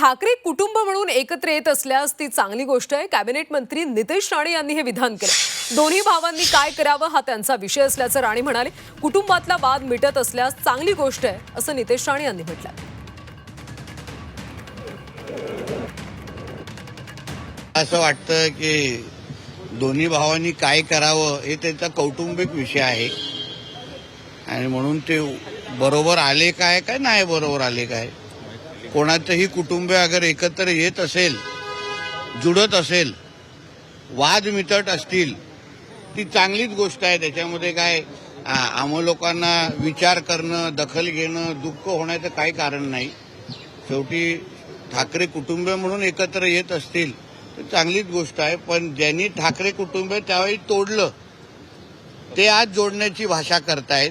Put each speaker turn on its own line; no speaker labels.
ठाकरे कुटुंब म्हणून एकत्र येत असल्यास ती चांगली गोष्ट आहे. कॅबिनेट मंत्री नितेश राणे यांनी हे विधान केलं. दोन्ही भावांनी काय करावं हा त्यांचा विषय असल्याचं राणे म्हणाले. कुटुंबातला वाद मिटत असल्यास चांगली गोष्ट आहे असं नितेश राणे यांनी म्हटलं.
असं वाटतं की दोन्ही भावांनी काय करावं हे त्यांचा कौटुंबिक विषय आहे. आणि म्हणून ते बरोबर आले काय काय नाही बरोबर आले काय. कोणाचंही कुटुंब अगर एकत्र येत असेल जुडत असेल वाद मिटत असतील ती चांगलीच गोष्ट आहे. त्याच्यामध्ये काय आ, आम्हा लोकांना विचार करणं दखल घेणं दुःख होण्याचं काही कारण नाही. शेवटी ठाकरे कुटुंब म्हणून एकत्र येत असतील तर चांगलीच गोष्ट आहे. पण ज्यांनी ठाकरे कुटुंब त्यावेळी तोडलं. ते आज जोडण्याची भाषा करतायत.